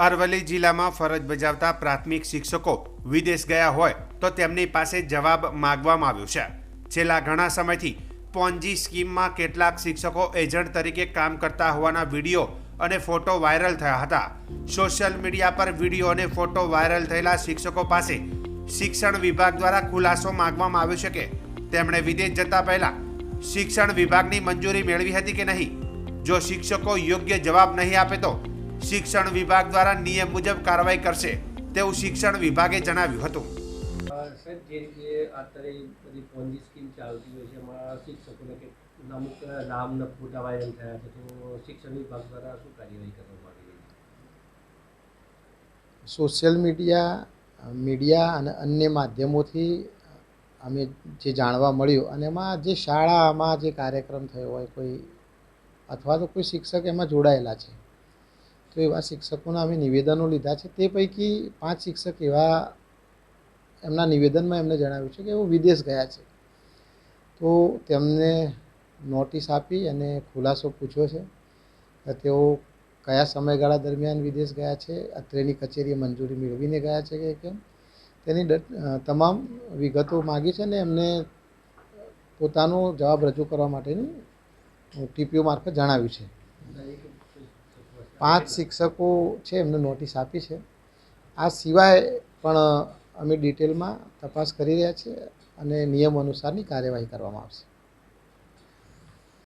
અરવલ્લી જિલ્લામાં ફરજ બજાવતા પ્રાથમિક શિક્ષકો વિદેશ ગયા હોય તો તેમની પાસે જવાબ માગવામાં આવ્યો છે. છેલ્લા ઘણા સમયથી પોન્જી સ્કીમમાં કેટલાક શિક્ષકો એજન્ટ તરીકે કામ કરતા હોવાના વીડિયો અને ફોટો વાયરલ થયા હતા. સોશિયલ મીડિયા પર વીડિયો અને ફોટો વાયરલ થયેલા શિક્ષકો પાસે શિક્ષણ વિભાગ દ્વારા ખુલાસો માંગવામાં આવ્યો છે કે તેમણે વિદેશ જતા પહેલા શિક્ષણ વિભાગની મંજૂરી મેળવી હતી કે નહીં? જો શિક્ષકો યોગ્ય જવાબ નહીં આપે તો શિક્ષણ વિભાગ દ્વારા નિયમ મુજબ કાર્યવાહી કરશે તેવું શિક્ષણ વિભાગે જણાવ્યું હતું. સાહેબ જે રીતે અત્યારે બધી સ્કીમ ચાલતી હોય છે એમાં શિક્ષકોને કે અમુક નામ ને ફોટા વાયરલ થયા છે તો શિક્ષણ વિભાગ દ્વારા શું કાર્યવાહી કરવામાં આવી રહી સોશિયલ મીડિયા મીડિયા અને અન્ય માધ્યમોથી અમે જે જાણવા મળ્યું અને એમાં જે શાળામાં જે કાર્યક્રમ થયો હોય કોઈ અથવા તો કોઈ શિક્ષક એમાં જોડાયેલા છે. તો એવા શિક્ષકોના અમે નિવેદનો લીધા છે. તે પૈકી પાંચ શિક્ષક એવા એમના નિવેદનમાં એમને જણાવ્યું છે કે એઓ વિદેશ ગયા છે. તો તેમને નોટિસ આપી અને ખુલાસો પૂછ્યો છે કે તેઓ કયા સમયગાળા દરમિયાન વિદેશ ગયા છે, અત્રેની કચેરીએ મંજૂરી મેળવીને ગયા છે કે કેમ? તેની તમામ વિગતો માગી છે અને એમને પોતાનો જવાબ રજૂ કરવા માટેની ટીપીઓ મારફત જણાવ્યું છે. પાંચ શિક્ષકો છે, એમને નોટિસ આપી છે. આ સિવાય પણ અમે ડિટેલમાં તપાસ કરી રહ્યા છીએ અને નિયમ અનુસારની કાર્યવાહી કરવામાં આવશે.